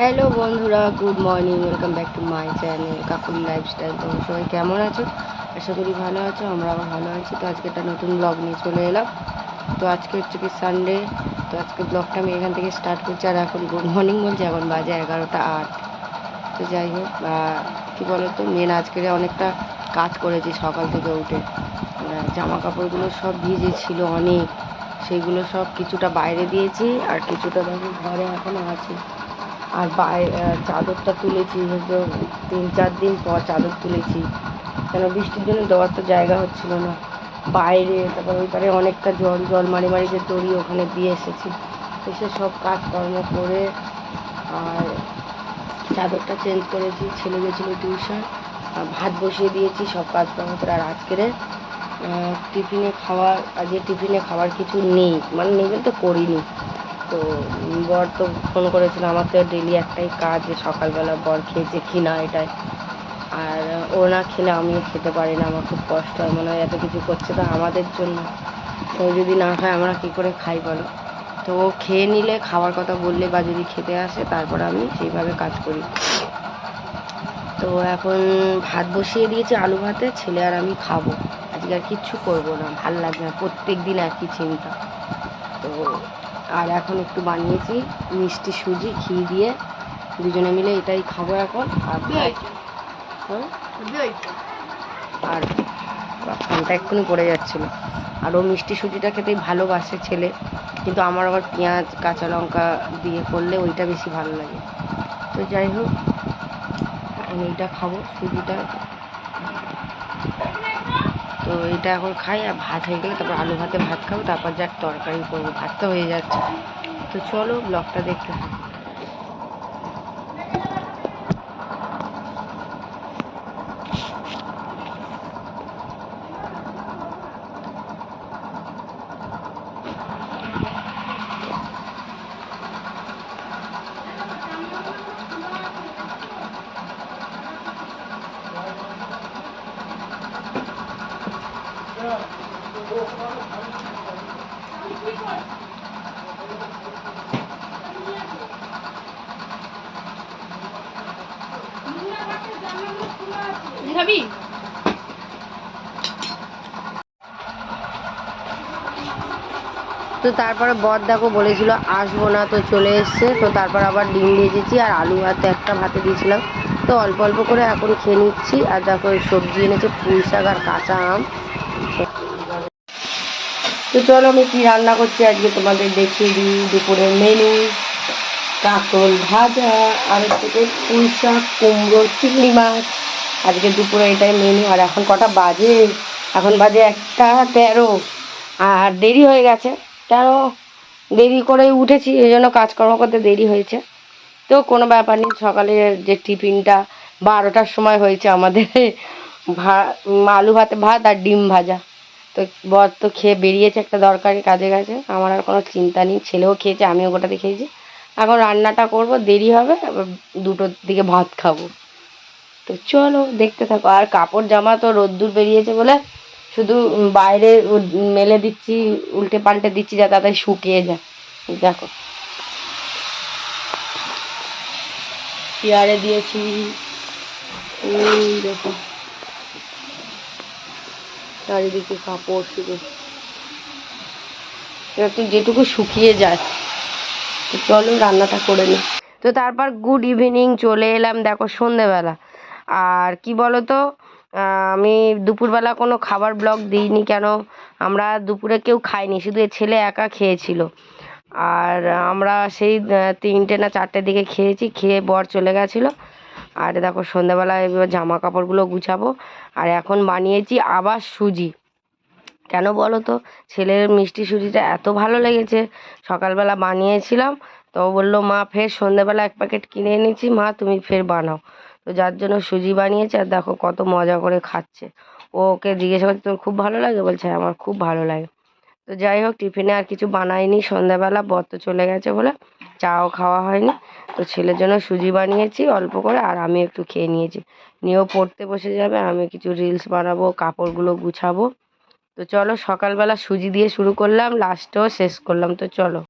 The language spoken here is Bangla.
হ্যালো বন্ধুরা good morning welcome back to my channel Kakuli lifestyle তোমরা সবাই কেমন আছো? আশা করি ভালো আছো আমরা ভালো আছি। তো আজকে একটা নতুন ব্লগ নিয়ে চলে এলাম। তো আজকে হচ্ছে কি সানডে তো আজকে ব্লগটা আমি এখান থেকে স্টার্ট করছি। আর এখন গুড মর্নিং বলছি, এখন বাজে এগারোটা আট। তো যাই হোক কী বলো তো মেন আজকে অনেকটা কাজ করেছি সকাল থেকে উঠে। জামা কাপড়গুলো সব ভিজে ছিল অনেক। সেগুলো সব কিছুটা বাইরে দিয়েছি, আর কিছুটা দেখো ঘরে এখনও আছে। আর বাইরে চাদরটা তুলেছি তিন, চার দিন পর চাদর তুলেছি। কেন বৃষ্টির জন্য দেওয়ার তো জায়গা হচ্ছিল না। বাইরে, তারপর ওই পারে অনেকটা জল জল মারি মারি যে দড়ি ওখানে দিয়ে এসেছি। এসে সব কাজকর্ম করে আর চাদরটা চেঞ্জ করেছি, ছেলে গেছিল টিউশন, আর ভাত বসিয়ে দিয়েছি, সব কাজকর্ম করে। আর আজকের টিফিনে খাওয়ার, আজকে টিফিনে খাবার কিছু নেই। মানে নেই বলতে করিনি। তো বর তো ফোন করেছিল আমার তো ডেলি একটাই কাজ যে সকালবেলা বর খেয়েছে কি না এটাই। আর ও না খেলে আমিও খেতে পারি না, আমার খুব কষ্ট হয়, মনে হয় এত কিছু করছে তো আমাদের জন্য। ও যদি না খায় আমরা কী করে খাই বলো? তো ও খেয়ে নিলে, খাওয়ার কথা বললে বা যদি খেতে আসে তারপর আমি সেইভাবে কাজ করি। তো এখন ভাত বসিয়ে দিয়েছি আলু ভাতে, ছেলে আর আমি খাব। আজকে আর কিচ্ছু করব না, ভালো লাগবে না প্রত্যেক দিন একই চিন্তা। তো আর এখন একটু বানিয়েছি মিষ্টি সুজি ঘি দিয়ে। দুজনে মিলে এটাই খাব এখন আর? আর ফোনটা এক্ষুনি পড়ে যাচ্ছিল। আর ও মিষ্টি সুজিটা খেতেই ভালোবাসে ছেলে কিন্তু আমার আবার পেঁয়াজ কাঁচা লঙ্কা দিয়ে করলে ওইটা বেশি ভালো লাগে। তো যাই হোক এখন এইটা খাব সুজিটা। এটা এখন খাই আর ভাত হয়ে গেলে তারপর আলু ভাতে ভাত খাব, তারপর যার তরকারি করব। ভাত তো হয়ে যাচ্ছে। তো চলো ব্লগটা দেখতে থাকো। তো তারপরে বর দেখো বলেছিল, আসব না। তো চলে এসছে। তো তারপর আবার ডিম ভেজেছি আর আলু ভাতে একটা ভাতে দিয়েছিলাম। তো অল্প অল্প করে এখন খেয়ে নিচ্ছি। আর দেখো সবজি এনেছে পুঁই শাক আর কাঁচা আম। তো চলো আমি কি রান্না করছি আজকে তোমাদের দেখিয়ে দিই দুপুরের মেনু কাকল ভাজা, আর হচ্ছে পুঁই শাক, কুমড়ো, চিংড়ি মাছ। আজকে দুপুরে এটাই মেনু আর এখন কটা বাজে? এখন বাজে একটা তেরো। আর দেরি হয়ে গেছে। তেরো, দেরি করে উঠেছি। এই জন্য কাজকর্ম করতে দেরি হয়েছে। তো কোনো ব্যাপার নেই। সকালে যে টিফিনটা বারোটার সময় হয়েছে আমাদের। ভাত আলু ভাতে ভাত আর ডিম ভাজা। তো বর তো খেয়ে বেরিয়েছে একটা দরকারি কাজে গেছে আমার আর কোনো চিন্তা নেই। ছেলেও খেয়েছে, আমিও গোটাতে খেয়েছি। এখন রান্নাটা করব, দেরি হবে দুটোর দিকে ভাত খাব। তো চলো, দেখতে থাকো। আর কাপড় জামা তো রোদ্দুর বেরিয়েছে বলে শুধু বাইরে মেলে দিচ্ছি, উল্টে পাল্টে দিচ্ছি যাতে তাড়াতাড়ি শুকিয়ে যায়। দেখো। চেয়ারে দিয়েছি। দেখো। চারিদিকে কাপড় শুধু একটু যেটুকু শুকিয়ে যায়, তো চলো রান্নাটা করে নিই তো তারপর গুড ইভিনিং চলে এলাম, দেখো সন্ধেবেলা। আর কি বলো তো আমি দুপুরবেলা কোনো খাবার ব্লগ দিইনি কেন? আমরা দুপুরে কেউ খাইনি, শুধু এ ছেলে একা খেয়েছিল। আর আমরা সেই তিনটে না চারটের দিকে খেয়েছি, খেয়ে বর চলে গেছিল। আর দেখো সন্ধ্যাবেলা এবার জামা কাপড়গুলো গুছাবো। আর এখন বানিয়েছি আবার সুজি। কেন বলো তো? ছেলের মিষ্টি সুজিটা এত ভালো লেগেছে। সকালবেলা বানিয়েছিলাম তো বলল মা ফের সন্ধ্যেবেলা এক প্যাকেট কিনে এনেছি। মা তুমি ফের বানাও। তো যার জন্য সুজি বানিয়েছে আর দেখো কত মজা করে খাচ্ছে। ও ওকে জিজ্ঞাসা করছে তোর খুব ভালো লাগে? বলছে "হ্যাঁ, আমার খুব ভালো লাগে। তো যাই হোক টিফিনে আর কিছু বানাইনি। সন্ধ্যাবেলা বর তো চলে গেছে বলে চাও খাওয়া হয়নি। তো ছেলের জন্য সুজি বানিয়েছি অল্প করে, আর আমি একটু খেয়ে নিয়েছি। নিয়েও পড়তে বসে যাবে, আমি কিছু রিলস বানাবো, কাপড়গুলো গুছাবো। তো চলো সকালবেলা সুজি দিয়ে শুরু করলাম লাস্টেও শেষ করলাম। তো চলো।